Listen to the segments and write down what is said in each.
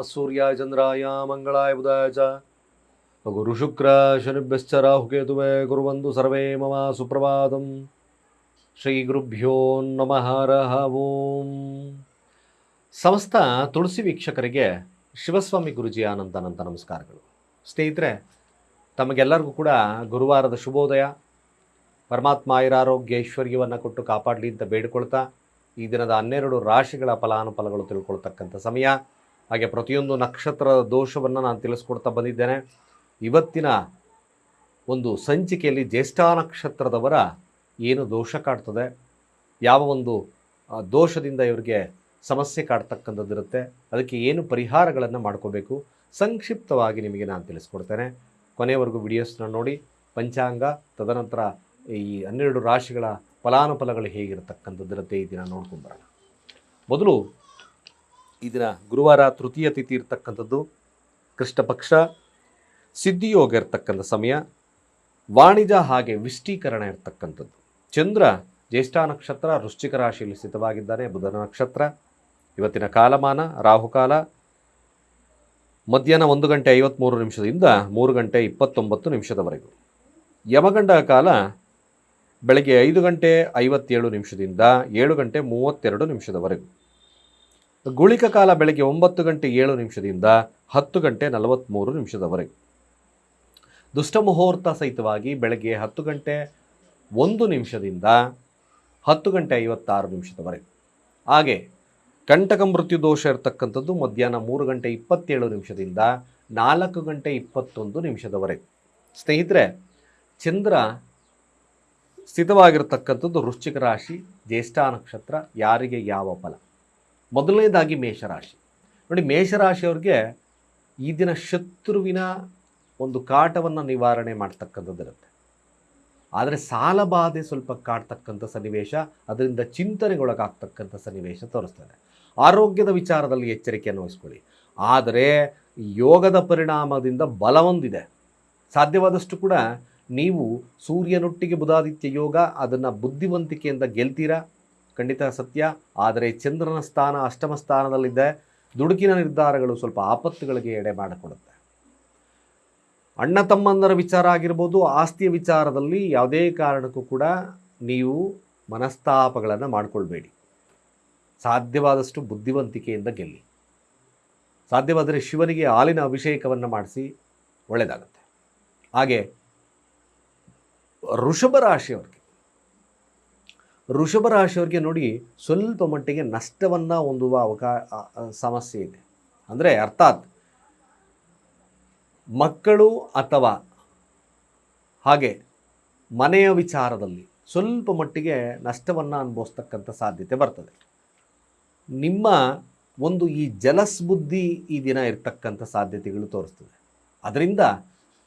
ಸೂರ್ಯಾಯ ಚಂದ್ರಾಯ, ಮಂಗಳಾಯ ಬುಧಾಯ ಚ. ಗುರು ಶುಕ್ರ, ಶನಿಭ್ಯಶ್ಚ, ರಾಹುಕೇತುವೆ, ಗುರುವಂದು ಸರ್ವೇ ಮಮ ಸುಪ್ರಭಾತಂ. ಶ್ರೀ ಗುರುಭ್ಯೋ ನಮಃ ರಹವೋಂ ಓಂ. ಸಮಸ್ತ ತುಳಸಿ ವೀಕ್ಷಕರಿಗೆ ಶಿವಸ್ವಾಮಿ ಗುರುಜಿ ಅನಂತ ಅನಂತ ನಮಸ್ಕಾರಗಳು. ಸ್ನೇಹಿತರೆ, ತಮಗೆಲ್ಲರಿಗೂ ಕೂಡ ಗುರುವಾರದ ಶುಭೋದಯ. ಪರಮಾತ್ಮ ಐರಾರೋಗ್ಯ ಐಶ್ವರ್ಯವನ್ನು ಕೊಟ್ಟು ಕಾಪಾಡಲಿ ಅಂತ ಬೇಡಿಕೊಳ್ತಾ ಈ ದಿನದ ಹನ್ನೆರಡು ರಾಶಿಗಳ ಫಲಾನುಫಲಗಳು ತಿಳ್ಕೊಳ್ತಕ್ಕಂಥ ಸಮಯ. ಹಾಗೆ ಪ್ರತಿಯೊಂದು ನಕ್ಷತ್ರದ ದೋಷವನ್ನು ನಾನು ತಿಳಿಸ್ಕೊಡ್ತಾ ಬಂದಿದ್ದೇನೆ. ಇವತ್ತಿನ ಒಂದು ಸಂಚಿಕೆಯಲ್ಲಿ ಜ್ಯೇಷ್ಠ ನಕ್ಷತ್ರದವರ ಏನು ದೋಷ ಕಾಡ್ತದೆ, ಯಾವ ಒಂದು ದೋಷದಿಂದ ಇವರಿಗೆ ಸಮಸ್ಯೆ ಕಾಡ್ತಕ್ಕಂಥದ್ದಿರುತ್ತೆ, ಅದಕ್ಕೆ ಏನು ಪರಿಹಾರಗಳನ್ನು ಮಾಡ್ಕೋಬೇಕು, ಸಂಕ್ಷಿಪ್ತವಾಗಿ ನಿಮಗೆ ನಾನು ತಿಳಿಸ್ಕೊಡ್ತೇನೆ. ಕೊನೆಯವರೆಗೂ ವಿಡಿಯೋಸ್ನ ನೋಡಿ, ಪಂಚಾಂಗ, ತದನಂತರ ಈ ಹನ್ನೆರಡು ರಾಶಿಗಳ ಫಲಾನುಫಲಗಳು ಹೇಗಿರತಕ್ಕಂಥದ್ದಿರುತ್ತೆ ಈ ದಿನ ನೋಡ್ಕೊಂಡು ಬರೋಣ. ಮೊದಲು ಈ ದಿನ ಗುರುವಾರ ತೃತೀಯ ತಿಥಿ ಇರ್ತಕ್ಕಂಥದ್ದು ಕೃಷ್ಣ ಪಕ್ಷ, ಸಿದ್ಧಿಯೋಗ ಇರ್ತಕ್ಕಂಥ ಸಮಯ, ವಾಣಿಜ್ಯ ಹಾಗೆ ವಿಷ್ಟೀಕರಣ ಇರ್ತಕ್ಕಂಥದ್ದು. ಚಂದ್ರ ಜ್ಯೇಷ್ಠ ನಕ್ಷತ್ರ, ವೃಶ್ಚಿಕ ರಾಶಿಯಲ್ಲಿ ಸ್ಥಿತವಾಗಿದ್ದಾನೆ ಬುಧನ ನಕ್ಷತ್ರ. ಇವತ್ತಿನ ಕಾಲಮಾನ, ರಾಹುಕಾಲ. ಮಧ್ಯಾಹ್ನ ಒಂದು ಗಂಟೆ ಐವತ್ತ್ಮೂರು ನಿಮಿಷದಿಂದ ಮೂರು ಗಂಟೆ ಇಪ್ಪತ್ತೊಂಬತ್ತು ನಿಮಿಷದವರೆಗೂ. ಯಮಗಂಡ ಕಾಲ ಬೆಳಗ್ಗೆ ಐದು ಗಂಟೆ ಐವತ್ತೇಳು ನಿಮಿಷದಿಂದ ಏಳು ಗಂಟೆ ಮೂವತ್ತೆರಡು ನಿಮಿಷದವರೆಗೂ. ಗುಳಿಕ ಕಾಲ ಬೆಳಗ್ಗೆ ಒಂಬತ್ತು ಗಂಟೆ ಏಳು ನಿಮಿಷದಿಂದ ಹತ್ತು ಗಂಟೆ ನಲವತ್ತ್ಮೂರು ನಿಮಿಷದವರೆಗೆ. ದುಷ್ಟ ಮುಹೂರ್ತ ಸಹಿತವಾಗಿ ಬೆಳಗ್ಗೆ ಹತ್ತು ಗಂಟೆ ಒಂದು ನಿಮಿಷದಿಂದ ಹತ್ತು ಗಂಟೆ ಐವತ್ತಾರು ನಿಮಿಷದವರೆಗೆ. ಹಾಗೆ ಕಂಟಕ ಮೃತ್ಯು ದೋಷ ಇರತಕ್ಕಂಥದ್ದು ಮಧ್ಯಾಹ್ನ ಮೂರು ಗಂಟೆ ಇಪ್ಪತ್ತೇಳು ನಿಮಿಷದಿಂದ ನಾಲ್ಕು ಗಂಟೆ ಇಪ್ಪತ್ತೊಂದು ನಿಮಿಷದವರೆಗೆ. ಸ್ನೇಹಿತರೆ, ಚಂದ್ರ ಸ್ಥಿತವಾಗಿರ್ತಕ್ಕಂಥದ್ದು ವೃಶ್ಚಿಕ ರಾಶಿ, ಜ್ಯೇಷ್ಠ ನಕ್ಷತ್ರ, ಯಾರಿಗೆ ಯಾವ ಫಲ? ಮೊದಲನೇದಾಗಿ ಮೇಷರಾಶಿ. ನೋಡಿ, ಮೇಷರಾಶಿಯವ್ರಿಗೆ ಈ ದಿನ ಶತ್ರುವಿನ ಒಂದು ಕಾಟವನ್ನು ನಿವಾರಣೆ ಮಾಡ್ತಕ್ಕಂಥದ್ದಿರುತ್ತೆ. ಆದರೆ ಸಾಲ ಬಾಧೆ ಸ್ವಲ್ಪ ಕಾಡ್ತಕ್ಕಂಥ ಸನ್ನಿವೇಶ, ಅದರಿಂದ ಚಿಂತನೆಗೊಳಗಾಗ್ತಕ್ಕಂಥ ಸನ್ನಿವೇಶ ತೋರಿಸ್ತದೆ. ಆರೋಗ್ಯದ ವಿಚಾರದಲ್ಲಿ ಎಚ್ಚರಿಕೆಯನ್ನು ವಹಿಸ್ಕೊಳ್ಳಿ. ಆದರೆ ಯೋಗದ ಪರಿಣಾಮದಿಂದ ಬಲವೊಂದಿದೆ. ಸಾಧ್ಯವಾದಷ್ಟು ಕೂಡ ನೀವು ಸೂರ್ಯನೊಟ್ಟಿಗೆ ಬುಧಾದಿತ್ಯ ಯೋಗ, ಅದನ್ನು ಬುದ್ಧಿವಂತಿಕೆಯಿಂದ ಗೆಲ್ತೀರಾ? ಖಂಡಿತ ಸತ್ಯ. ಆದರೆ ಚಂದ್ರನ ಸ್ಥಾನ ಅಷ್ಟಮ ಸ್ಥಾನದಲ್ಲಿದ್ದ ದುಡುಕಿನ ನಿರ್ಧಾರಗಳು ಸ್ವಲ್ಪ ಆಪತ್ತುಗಳಿಗೆ ಎಡೆ ಮಾಡಿಕೊಡುತ್ತೆ. ಅಣ್ಣ ತಮ್ಮಂದರ ವಿಚಾರ ಆಗಿರ್ಬೋದು, ಆಸ್ತಿಯ ವಿಚಾರದಲ್ಲಿ ಯಾವುದೇ ಕಾರಣಕ್ಕೂ ಕೂಡ ನೀವು ಮನಸ್ತಾಪಗಳನ್ನು ಮಾಡಿಕೊಳ್ಬೇಡಿ. ಸಾಧ್ಯವಾದಷ್ಟು ಬುದ್ಧಿವಂತಿಕೆಯಿಂದ ಗೆಲ್ಲಿ. ಸಾಧ್ಯವಾದರೆ ಶಿವನಿಗೆ ಹಾಲಿನ ಅಭಿಷೇಕವನ್ನು ಮಾಡಿಸಿ ಒಳ್ಳೆಯದಾಗುತ್ತೆ ಹಾಗೆ ವೃಷಭ ರಾಶಿಯವ್ರಿಗೆ ವೃಷಭ ರಾಶಿಯವ್ರಿಗೆ ನೋಡಿ ಸ್ವಲ್ಪ ಮಟ್ಟಿಗೆ ನಷ್ಟವನ್ನು ಹೊಂದುವ ಅವಕಾ ಸಮಸ್ಯೆ ಇದೆ. ಅಂದರೆ ಅರ್ಥಾತ್ ಮಕ್ಕಳು ಅಥವಾ ಹಾಗೆ ಮನೆಯ ವಿಚಾರದಲ್ಲಿ ಸ್ವಲ್ಪ ಮಟ್ಟಿಗೆ ನಷ್ಟವನ್ನು ಅನುಭವಿಸ್ತಕ್ಕಂಥ ಸಾಧ್ಯತೆ ಬರ್ತದೆ. ನಿಮ್ಮ ಒಂದು ಈ ಜಲಸ್ ಬುದ್ಧಿ ಈ ದಿನ ಇರ್ತಕ್ಕಂಥ ಸಾಧ್ಯತೆಗಳು ತೋರಿಸ್ತದೆ. ಅದರಿಂದ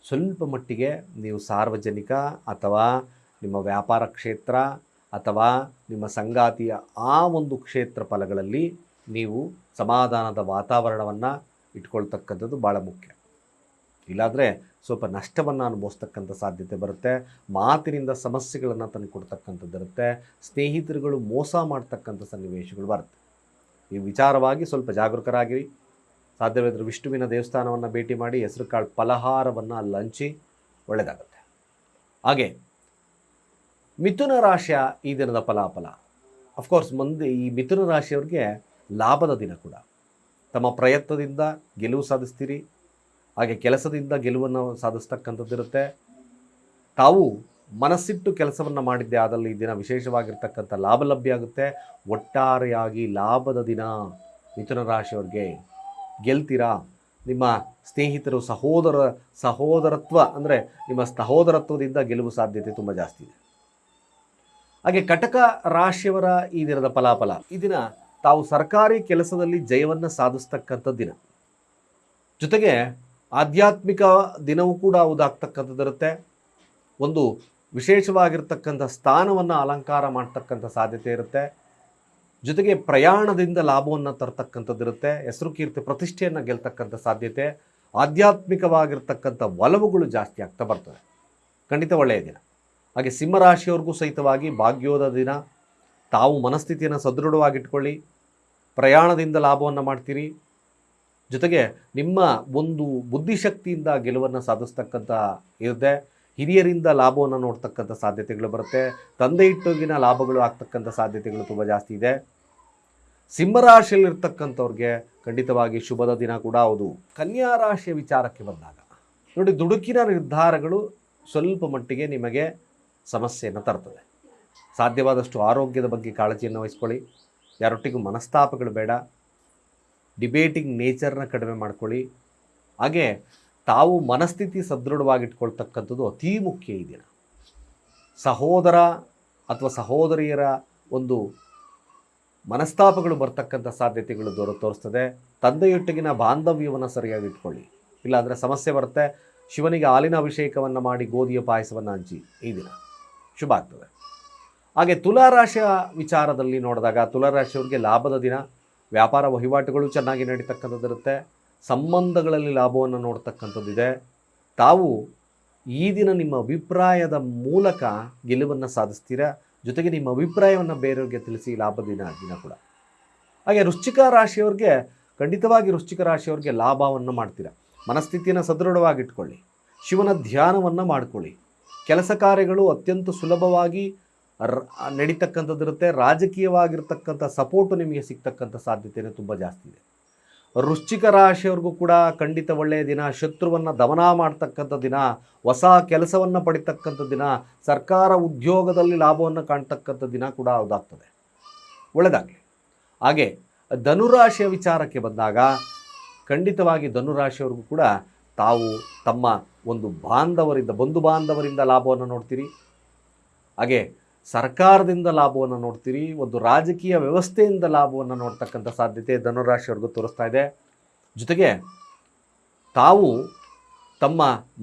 ಸ್ವಲ್ಪ ಮಟ್ಟಿಗೆ ನೀವು ಸಾರ್ವಜನಿಕ ಅಥವಾ ನಿಮ್ಮ ವ್ಯಾಪಾರ ಕ್ಷೇತ್ರ ಅಥವಾ ನಿಮ್ಮ ಸಂಗಾತಿಯ ಆ ಒಂದು ಕ್ಷೇತ್ರ ಫಲಗಳಲ್ಲಿ ನೀವು ಸಮಾಧಾನದ ವಾತಾವರಣವನ್ನು ಇಟ್ಕೊಳ್ತಕ್ಕಂಥದ್ದು ಭಾಳ ಮುಖ್ಯ. ಇಲ್ಲಾದರೆ ಸ್ವಲ್ಪ ನಷ್ಟವನ್ನು ಅನುಭವಿಸ್ತಕ್ಕಂಥ ಸಾಧ್ಯತೆ ಬರುತ್ತೆ. ಮಾತಿನಿಂದ ಸಮಸ್ಯೆಗಳನ್ನು ತಂದು ಕೊಡ್ತಕ್ಕಂಥದ್ದಿರುತ್ತೆ ಸ್ನೇಹಿತರುಗಳು ಮೋಸ ಮಾಡ್ತಕ್ಕಂಥ ಸನ್ನಿವೇಶಗಳು ಬರುತ್ತೆ. ಈ ವಿಚಾರವಾಗಿ ಸ್ವಲ್ಪ ಜಾಗರೂಕರಾಗಿರಿ. ಸಾಧ್ಯವಿದ್ದರೆ ವಿಷ್ಣುವಿನ ದೇವಸ್ಥಾನವನ್ನು ಭೇಟಿ ಮಾಡಿ ಹೆಸರು ಕಾಳು ಫಲಹಾರವನ್ನು ಹಂಚಿ ಒಳ್ಳೆಯದಾಗುತ್ತೆ ಹಾಗೆ ಮಿಥುನ ರಾಶಿಯ ಈ ದಿನದ ಫಲಾಫಲ. ಅಫ್ಕೋರ್ಸ್ ಮುಂದೆ ಈ ಮಿಥುನ ರಾಶಿಯವ್ರಿಗೆ ಲಾಭದ ದಿನ ಕೂಡ. ತಮ್ಮ ಪ್ರಯತ್ನದಿಂದ ಗೆಲುವು ಸಾಧಿಸ್ತೀರಿ. ಹಾಗೆ ಕೆಲಸದಿಂದ ಗೆಲುವನ್ನು ಸಾಧಿಸ್ತಕ್ಕಂಥದ್ದಿರುತ್ತೆ. ತಾವು ಮನಸ್ಸಿಟ್ಟು ಕೆಲಸವನ್ನು ಮಾಡಿದ್ದೆ ಆದಲ್ಲಿ ಈ ದಿನ ವಿಶೇಷವಾಗಿರ್ತಕ್ಕಂಥ ಲಾಭ ಲಭ್ಯ ಆಗುತ್ತೆ. ಒಟ್ಟಾರೆಯಾಗಿ ಲಾಭದ ದಿನ ಮಿಥುನ ರಾಶಿಯವ್ರಿಗೆ ಗೆಲ್ತೀರಾ? ನಿಮ್ಮ ಸ್ನೇಹಿತರು, ಸಹೋದರ, ಸಹೋದರತ್ವ, ಅಂದರೆ ನಿಮ್ಮ ಸಹೋದರತ್ವದಿಂದ ಗೆಲುವು ಸಾಧ್ಯತೆ ತುಂಬ ಜಾಸ್ತಿ ಇದೆ. ಹಾಗೆ ಕಟಕ ರಾಶಿಯವರ ಈ ದಿನದ ಫಲಾಫಲ. ಈ ದಿನ ತಾವು ಸರ್ಕಾರಿ ಕೆಲಸದಲ್ಲಿ ಜಯವನ್ನು ಸಾಧಿಸ್ತಕ್ಕಂಥ ದಿನ. ಜೊತೆಗೆ ಆಧ್ಯಾತ್ಮಿಕ ದಿನವೂ ಕೂಡ ಹೌದಾಗ್ತಕ್ಕಂಥದ್ದಿರುತ್ತೆ ಒಂದು ವಿಶೇಷವಾಗಿರ್ತಕ್ಕಂಥ ಸ್ಥಾನವನ್ನು ಅಲಂಕಾರ ಮಾಡ್ತಕ್ಕಂಥ ಸಾಧ್ಯತೆ ಇರುತ್ತೆ. ಜೊತೆಗೆ ಪ್ರಯಾಣದಿಂದ ಲಾಭವನ್ನು ತರ್ತಕ್ಕಂಥದ್ದಿರುತ್ತೆ ಹೆಸರು ಕೀರ್ತಿ ಪ್ರತಿಷ್ಠೆಯನ್ನು ಗೆಲ್ತಕ್ಕಂಥ ಸಾಧ್ಯತೆ. ಆಧ್ಯಾತ್ಮಿಕವಾಗಿರ್ತಕ್ಕಂಥ ಒಲವುಗಳು ಜಾಸ್ತಿ ಆಗ್ತಾ ಬರ್ತವೆ. ಖಂಡಿತ ಒಳ್ಳೆಯ ದಿನ. ಹಾಗೆ ಸಿಂಹರಾಶಿಯವ್ರಿಗೂ ಸಹಿತವಾಗಿ ಭಾಗ್ಯೋದ ದಿನ. ತಾವು ಮನಸ್ಥಿತಿಯನ್ನು ಸದೃಢವಾಗಿಟ್ಕೊಳ್ಳಿ. ಪ್ರಯಾಣದಿಂದ ಲಾಭವನ್ನು ಮಾಡ್ತೀರಿ. ಜೊತೆಗೆ ನಿಮ್ಮ ಒಂದು ಬುದ್ಧಿಶಕ್ತಿಯಿಂದ ಗೆಲುವನ್ನು ಸಾಧಿಸ್ತಕ್ಕಂಥ ಇರುತ್ತೆ. ಹಿರಿಯರಿಂದ ಲಾಭವನ್ನು ನೋಡ್ತಕ್ಕಂಥ ಸಾಧ್ಯತೆಗಳು ಬರುತ್ತೆ. ತಂದೆ ಇಟ್ಟೋಗಿನ ಲಾಭಗಳು ಆಗ್ತಕ್ಕಂಥ ಸಾಧ್ಯತೆಗಳು ತುಂಬ ಜಾಸ್ತಿ ಇದೆ. ಸಿಂಹರಾಶಿಯಲ್ಲಿರ್ತಕ್ಕಂಥವ್ರಿಗೆ ಖಂಡಿತವಾಗಿ ಶುಭದ ದಿನ ಕೂಡ ಹೌದು. ಕನ್ಯಾ ರಾಶಿಯ ವಿಚಾರಕ್ಕೆ ಬಂದಾಗ ನೋಡಿ ದುಡುಕಿನ ನಿರ್ಧಾರಗಳು ಸ್ವಲ್ಪ ಮಟ್ಟಿಗೆ ನಿಮಗೆ ಸಮಸ್ಯೆಯನ್ನು ತರ್ತದೆ. ಸಾಧ್ಯವಾದಷ್ಟು ಆರೋಗ್ಯದ ಬಗ್ಗೆ ಕಾಳಜಿಯನ್ನು ವಹಿಸ್ಕೊಳ್ಳಿ. ಯಾರೊಟ್ಟಿಗೂ ಮನಸ್ತಾಪಗಳು ಬೇಡ. ಡಿಬೇಟಿಂಗ್ ನೇಚರ್ನ ಕಡಿಮೆ ಮಾಡ್ಕೊಳ್ಳಿ. ಹಾಗೆ ತಾವು ಮನಸ್ಥಿತಿ ಸದೃಢವಾಗಿಟ್ಕೊಳ್ತಕ್ಕಂಥದ್ದು ಅತೀ ಮುಖ್ಯ ಈ ದಿನ. ಸಹೋದರ ಅಥವಾ ಸಹೋದರಿಯರ ಒಂದು ಮನಸ್ತಾಪಗಳು ಬರ್ತಕ್ಕಂಥ ಸಾಧ್ಯತೆಗಳು ದೊರ ತೋರಿಸ್ತದೆ. ತಂದೆಯೊಟ್ಟಿಗಿನ ಬಾಂಧವ್ಯವನ್ನು ಸರಿಯಾಗಿ ಇಟ್ಕೊಳ್ಳಿ. ಇಲ್ಲಾಂದರೆ ಸಮಸ್ಯೆ ಬರುತ್ತೆ. ಶಿವನಿಗೆ ಹಾಲಿನ ಅಭಿಷೇಕವನ್ನು ಮಾಡಿ ಗೋಧಿಯ ಪಾಯಸವನ್ನು ಹಂಚಿ ಈ ದಿನ. ಶುಭ ಆಗ್ತದೆ. ಹಾಗೆ ತುಲಾರಾಶಿಯ ವಿಚಾರದಲ್ಲಿ ನೋಡಿದಾಗ ತುಲಾರಾಶಿಯವ್ರಿಗೆ ಲಾಭದ ದಿನ, ವ್ಯಾಪಾರ ವಹಿವಾಟುಗಳು ಚೆನ್ನಾಗಿ ನಡೀತಕ್ಕಂಥದ್ದಿರುತ್ತೆ ಸಂಬಂಧಗಳಲ್ಲಿ ಲಾಭವನ್ನು ನೋಡ್ತಕ್ಕಂಥದ್ದಿದೆ ತಾವು ಈ ದಿನ ನಿಮ್ಮ ಅಭಿಪ್ರಾಯದ ಮೂಲಕ ಗೆಲುವನ್ನು ಸಾಧಿಸ್ತೀರಾ? ಜೊತೆಗೆ ನಿಮ್ಮ ಅಭಿಪ್ರಾಯವನ್ನು ಬೇರೆಯವ್ರಿಗೆ ತಿಳಿಸಿ ಲಾಭ ದಿನ ದಿನ ಕೂಡ. ಹಾಗೆ ವೃಶ್ಚಿಕ ರಾಶಿಯವ್ರಿಗೆ, ಖಂಡಿತವಾಗಿ ವೃಶ್ಚಿಕ ರಾಶಿಯವ್ರಿಗೆ ಲಾಭವನ್ನು ಮಾಡ್ತೀರಾ? ಮನಸ್ಥಿತಿಯನ್ನು ಸದೃಢವಾಗಿಟ್ಕೊಳ್ಳಿ. ಶಿವನ ಧ್ಯಾನವನ್ನು ಮಾಡಿಕೊಳ್ಳಿ. ಕೆಲಸ ಕಾರ್ಯಗಳು ಅತ್ಯಂತ ಸುಲಭವಾಗಿ ನಡೀತಕ್ಕಂಥದ್ದಿರುತ್ತೆ. ರಾಜಕೀಯವಾಗಿರ್ತಕ್ಕಂಥ ಸಪೋರ್ಟು ನಿಮಗೆ ಸಿಗ್ತಕ್ಕಂಥ ಸಾಧ್ಯತೆಯೇ ತುಂಬ ಜಾಸ್ತಿ ಇದೆ. ವೃಶ್ಚಿಕ ರಾಶಿಯವ್ರಿಗೂ ಕೂಡ ಖಂಡಿತ ಒಳ್ಳೆಯ ದಿನ. ಶತ್ರುವನ್ನು ದಮನ ಮಾಡ್ತಕ್ಕಂಥ ದಿನ. ಹೊಸ ಕೆಲಸವನ್ನು ಪಡಿತಕ್ಕಂಥ ದಿನ. ಸರ್ಕಾರ ಉದ್ಯೋಗದಲ್ಲಿ ಲಾಭವನ್ನು ಕಾಣ್ತಕ್ಕಂಥ ದಿನ ಕೂಡ ಅದಾಗ್ತದೆ. ಒಳ್ಳೆಯದಾಗಲಿ ಹಾಗೆ ಧನುರಾಶಿಯ ವಿಚಾರಕ್ಕೆ ಬಂದಾಗ ಖಂಡಿತವಾಗಿ ಧನುರಾಶಿಯವ್ರಿಗೂ ಕೂಡ ತಾವು ತಮ್ಮ ಒಂದು ಬಾಂಧವರಿಂದ, ಬಂಧು ಬಾಂಧವರಿಂದ ಲಾಭವನ್ನು ನೋಡ್ತೀರಿ. ಹಾಗೆ ಸರ್ಕಾರದಿಂದ ಲಾಭವನ್ನು ನೋಡ್ತೀರಿ, ಒಂದು ರಾಜಕೀಯ ವ್ಯವಸ್ಥೆಯಿಂದ ಲಾಭವನ್ನು ನೋಡ್ತಕ್ಕಂಥ ಸಾಧ್ಯತೆ ಧನುರಾಶಿಯವ್ರಿಗೂ ತೋರಿಸ್ತಾ ಇದೆ. ಜೊತೆಗೆ ತಾವು ತಮ್ಮ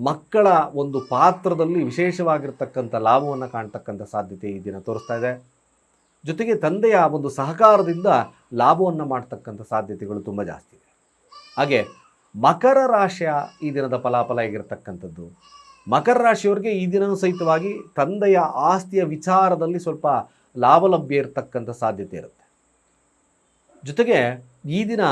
ಮಕ್ಕಳ ಒಂದು ಪಾತ್ರದಲ್ಲಿ ವಿಶೇಷವಾಗಿರ್ತಕ್ಕಂಥ ಲಾಭವನ್ನು ಕಾಣ್ತಕ್ಕಂಥ ಸಾಧ್ಯತೆ ಈ ದಿನ ತೋರಿಸ್ತಾ ಇದೆ. ಜೊತೆಗೆ ತಂದೆಯ ಒಂದು ಸಹಕಾರದಿಂದ ಲಾಭವನ್ನು ಮಾಡ್ತಕ್ಕಂಥ ಸಾಧ್ಯತೆಗಳು ತುಂಬ ಜಾಸ್ತಿ ಇದೆ. ಹಾಗೆ ಮಕರ ರಾಶಿಯ ಈ ದಿನದ ಫಲಾಫಲ ಆಗಿರತಕ್ಕಂಥದ್ದು. ಮಕರ ರಾಶಿಯವರಿಗೆ ಈ ದಿನ ಸಹಿತವಾಗಿ ತಂದೆಯ ಆಸ್ತಿಯ ವಿಚಾರದಲ್ಲಿ ಸ್ವಲ್ಪ ಲಾಭ ಲಭ್ಯ ಇರತಕ್ಕಂಥ ಸಾಧ್ಯತೆ ಇರುತ್ತೆ. ಜೊತೆಗೆ ಈ ದಿನ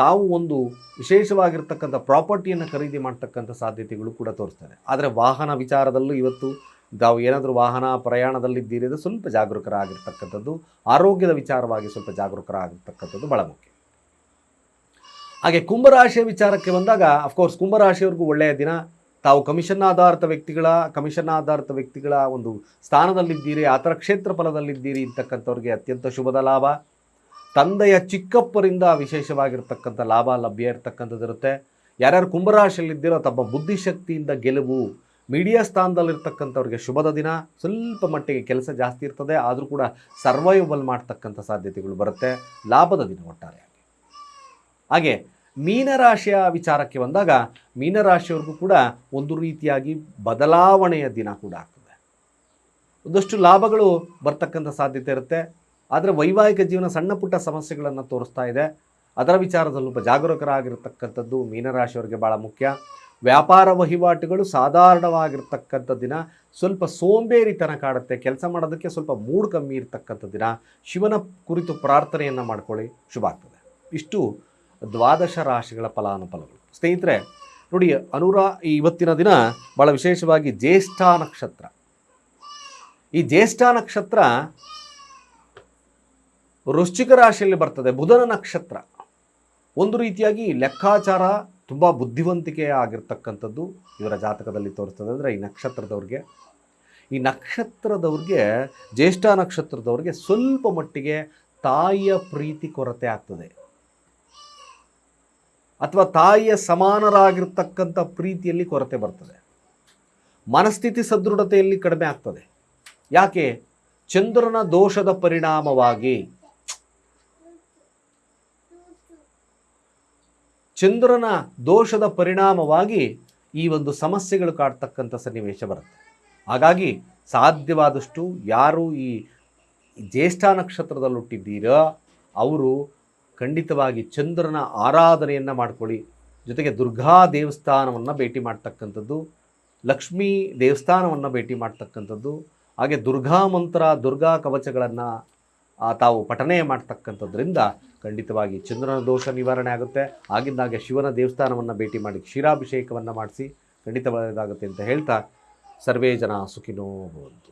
ತಾವು ಒಂದು ವಿಶೇಷವಾಗಿರ್ತಕ್ಕಂಥ ಪ್ರಾಪರ್ಟಿಯನ್ನು ಖರೀದಿ ಮಾಡ್ತಕ್ಕಂಥ ಸಾಧ್ಯತೆಗಳು ಕೂಡ ತೋರಿಸ್ತಾರೆ ಆದರೆ ವಾಹನ ವಿಚಾರದಲ್ಲೂ ಇವತ್ತು ತಾವು ಏನಾದರೂ ವಾಹನ ಪ್ರಯಾಣದಲ್ಲಿದ್ದೀರಿ ಅಂದರೆ ಸ್ವಲ್ಪ ಜಾಗರೂಕರಾಗಿರ್ತಕ್ಕಂಥದ್ದು. ಆರೋಗ್ಯದ ವಿಚಾರವಾಗಿ ಸ್ವಲ್ಪ ಜಾಗರೂಕರಾಗಿರ್ತಕ್ಕಂಥದ್ದು ಭಾಳ ಮುಖ್ಯ. ಹಾಗೆ ಕುಂಭರಾಶಿಯ ವಿಚಾರಕ್ಕೆ ಬಂದಾಗ ಅಫ್ಕೋರ್ಸ್ ಕುಂಭರಾಶಿಯವ್ರಿಗೂ ಒಳ್ಳೆಯ ದಿನ. ತಾವು ಕಮಿಷನ್ ಆಧಾರಿತ ವ್ಯಕ್ತಿಗಳ ಕಮಿಷನ್ ಆಧಾರಿತ ವ್ಯಕ್ತಿಗಳ ಒಂದು ಸ್ಥಾನದಲ್ಲಿದ್ದೀರಿ, ಆ ಥರ ಕ್ಷೇತ್ರ ಫಲದಲ್ಲಿದ್ದೀರಿ ಅಂತಕ್ಕಂಥವ್ರಿಗೆ ಅತ್ಯಂತ ಶುಭದ ಲಾಭ. ತಂದೆಯ ಚಿಕ್ಕಪ್ಪರಿಂದ ವಿಶೇಷವಾಗಿರ್ತಕ್ಕಂಥ ಲಾಭ ಲಭ್ಯ ಇರತಕ್ಕಂಥದ್ದಿರುತ್ತೆ ಯಾರ್ಯಾರು ಕುಂಭರಾಶಿಯಲ್ಲಿದ್ದೀರೋ ತಮ್ಮ ಬುದ್ಧಿಶಕ್ತಿಯಿಂದ ಗೆಲುವು ಮೀಡಿಯಾ ಸ್ಥಾನದಲ್ಲಿರ್ತಕ್ಕಂಥವ್ರಿಗೆ ಶುಭದ ದಿನ. ಸ್ವಲ್ಪ ಮಟ್ಟಿಗೆ ಕೆಲಸ ಜಾಸ್ತಿ ಇರ್ತದೆ, ಆದರೂ ಕೂಡ ಸರ್ವೈವಲ್ ಮಾಡ್ತಕ್ಕಂಥ ಸಾಧ್ಯತೆಗಳು ಬರುತ್ತೆ. ಲಾಭದ ದಿನ ಒಟ್ಟಾರೆಯಾಗಿ ಹಾಗೆ ಮೀನರಾಶಿಯ ವಿಚಾರಕ್ಕೆ ಬಂದಾಗ ಮೀನರಾಶಿಯವ್ರಿಗೂ ಕೂಡ ಒಂದು ರೀತಿಯಾಗಿ ಬದಲಾವಣೆಯ ದಿನ ಕೂಡ ಆಗ್ತದೆ. ಒಂದಷ್ಟು ಲಾಭಗಳು ಬರ್ತಕ್ಕಂಥ ಸಾಧ್ಯತೆ ಇರುತ್ತೆ. ಆದರೆ ವೈವಾಹಿಕ ಜೀವನ ಸಣ್ಣ ಪುಟ್ಟ ಸಮಸ್ಯೆಗಳನ್ನು ತೋರಿಸ್ತಾ ಇದೆ. ಅದರ ವಿಚಾರದಲ್ಲಿ ಸ್ವಲ್ಪ ಜಾಗರೂಕರಾಗಿರ್ತಕ್ಕಂಥದ್ದು ಮೀನರಾಶಿಯವರಿಗೆ ಭಾಳ ಮುಖ್ಯ. ವ್ಯಾಪಾರ ವಹಿವಾಟುಗಳು ಸಾಧಾರಣವಾಗಿರ್ತಕ್ಕಂಥ ದಿನ. ಸ್ವಲ್ಪ ಸೋಂಬೇರಿತನ ಕಾಡುತ್ತೆ. ಕೆಲಸ ಮಾಡೋದಕ್ಕೆ ಸ್ವಲ್ಪ ಮೂಡ್ ಕಮ್ಮಿ ಇರತಕ್ಕಂಥ ದಿನ. ಶಿವನ ಕುರಿತು ಪ್ರಾರ್ಥನೆಯನ್ನು ಮಾಡ್ಕೊಳ್ಳಿ. ಶುಭ ಆಗ್ತದೆ. ಇಷ್ಟು ದ್ವಾದಶ ರಾಶಿಗಳ ಫಲಾನುಫಲಗಳು. ಸ್ನೇಹಿತರೆ, ನೋಡಿ, ಅನುರಾ ಇವತ್ತಿನ ದಿನ ಭಾಳ ವಿಶೇಷವಾಗಿ ಜ್ಯೇಷ್ಠ ನಕ್ಷತ್ರ. ಈ ಜ್ಯೇಷ್ಠ ನಕ್ಷತ್ರ ವೃಶ್ಚಿಕ ರಾಶಿಯಲ್ಲಿ ಬರ್ತದೆ, ಬುಧನ ನಕ್ಷತ್ರ. ಒಂದು ರೀತಿಯಾಗಿ ಲೆಕ್ಕಾಚಾರ ತುಂಬ ಬುದ್ಧಿವಂತಿಕೆ ಆಗಿರ್ತಕ್ಕಂಥದ್ದು ಇವರ ಜಾತಕದಲ್ಲಿ ತೋರಿಸ್ತದೆ ಅಂದರೆ ಈ ನಕ್ಷತ್ರದವ್ರಿಗೆ. ಈ ನಕ್ಷತ್ರದವ್ರಿಗೆ, ಜ್ಯೇಷ್ಠ ನಕ್ಷತ್ರದವ್ರಿಗೆ ಸ್ವಲ್ಪ ಮಟ್ಟಿಗೆ ತಾಯಿಯ ಪ್ರೀತಿ ಕೊರತೆ ಆಗ್ತದೆ. ಅಥವಾ ತಾಯಿಯ ಸಮಾನರಾಗಿರ್ತಕ್ಕಂಥ ಪ್ರೀತಿಯಲ್ಲಿ ಕೊರತೆ ಬರ್ತದೆ. ಮನಸ್ಥಿತಿ ಸದೃಢತೆಯಲ್ಲಿ ಕಡಿಮೆ ಆಗ್ತದೆ. ಯಾಕೆ? ಚಂದ್ರನ ದೋಷದ ಪರಿಣಾಮವಾಗಿ. ಚಂದ್ರನ ದೋಷದ ಪರಿಣಾಮವಾಗಿ ಈ ಒಂದು ಸಮಸ್ಯೆಗಳು ಕಾಡ್ತಕ್ಕಂಥ ಸನ್ನಿವೇಶ ಬರುತ್ತೆ. ಹಾಗಾಗಿ ಸಾಧ್ಯವಾದಷ್ಟು ಯಾರು ಈ ಜ್ಯೇಷ್ಠ ನಕ್ಷತ್ರದಲ್ಲಿ ಹುಟ್ಟಿದ್ದೀರೋ ಅವರು ಖಂಡಿತವಾಗಿ ಚಂದ್ರನ ಆರಾಧನೆಯನ್ನು ಮಾಡ್ಕೊಳ್ಳಿ. ಜೊತೆಗೆ ದುರ್ಗಾ ದೇವಸ್ಥಾನವನ್ನು ಭೇಟಿ ಮಾಡ್ತಕ್ಕಂಥದ್ದು, ಲಕ್ಷ್ಮೀ ದೇವಸ್ಥಾನವನ್ನು ಭೇಟಿ ಮಾಡ್ತಕ್ಕಂಥದ್ದು, ಹಾಗೆ ದುರ್ಗಾ ಮಂತ್ರ, ದುರ್ಗಾ ಕವಚಗಳನ್ನು ತಾವು ಪಠನೆ ಮಾಡ್ತಕ್ಕಂಥದ್ರಿಂದ ಖಂಡಿತವಾಗಿ ಚಂದ್ರನ ದೋಷ ನಿವಾರಣೆ ಆಗುತ್ತೆ. ಆಗಿಂದಾಗೆ ಶಿವನ ದೇವಸ್ಥಾನವನ್ನು ಭೇಟಿ ಮಾಡಿ ಕ್ಷೀರಾಭಿಷೇಕವನ್ನು ಮಾಡಿಸಿ ಖಂಡಿತವಾದಾಗುತ್ತೆ ಅಂತ ಹೇಳ್ತಾ ಸರ್ವೇ ಜನ ಸುಖಿನೋ ಭವಂತು.